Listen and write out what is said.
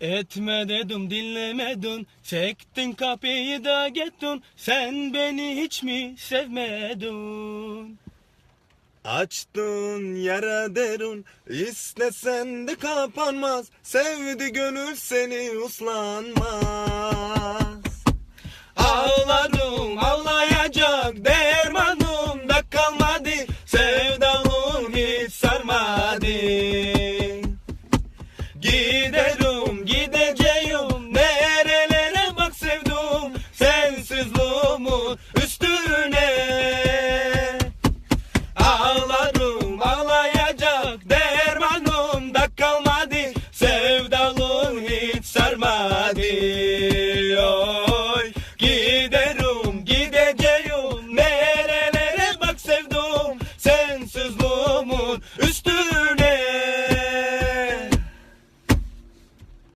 Etme dedim dinlemedin. Çektin kapıyı da gittin. Sen beni hiç mi sevmedin? Açtın yara derun. İstesen de kapanmaz. Sevdi gönül seni uslanmaz. Ağladım ağlayacak dermanım da kalmadı. Sevdalım hiç sarmadı hiç sarmadı Oy giderim gideceğim. Nerelere bak sevdum. Sensizluğumun üstüne